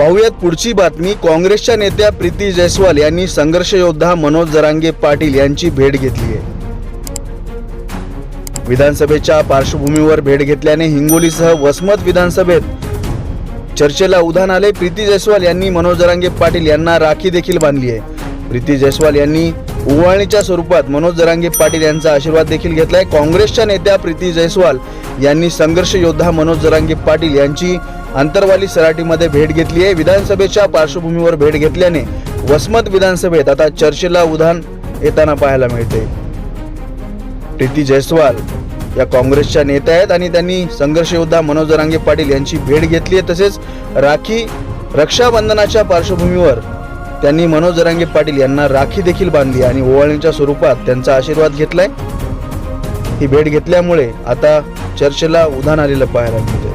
पाहुयात पुढची बातमी. काँग्रेसच्या नेत्या प्रीती जयस्वाल यांनी संघर्ष योद्धा मनोज जरांगे पाटील यांची भेट घेतली आहे. विधानसभेच्या पार्श्वभूमीवर भेट घेतल्याने हिंगोलीसह वसमत विधानसभेत चर्चेला उधाण आले. प्रीती जयस्वाल यांनी मनोज जरांगे पाटील यांना राखी देखील बांधली आहे. प्रीती जयस्वाल यांनी उवळणीच्या स्वरूपात मनोज जरांगे पाटील यांचा आशीर्वाद देखील घेतलाय. काँग्रेसच्या नेत्या प्रीती जयस्वाल यांनी संघर्ष योद्धा मनोज जरांगे पाटील यांची अंतरवाली सराटीमध्ये भेट घेतली आहे. विधानसभेच्या पार्श्वभूमीवर भेट घेतल्याने वसमत विधानसभेत आता चर्चेला उधाण येताना पाहायला मिळते. प्रीती जयस्वाल या काँग्रेसच्या नेत्या आहेत आणि त्यांनी संघर्ष योद्धा मनोज जरांगे पाटील यांची भेट घेतली आहे. तसेच राखी रक्षाबंधनाच्या पार्श्वभूमीवर त्यांनी मनोज जरांगे पाटील यांना राखी देखील बांधली आणि ओवाळणीच्या स्वरूपात त्यांचा आशीर्वाद घेतलाय. ही भेट घेतल्यामुळे आता चर्चेला उधाण आलेलं पाहायला मिळते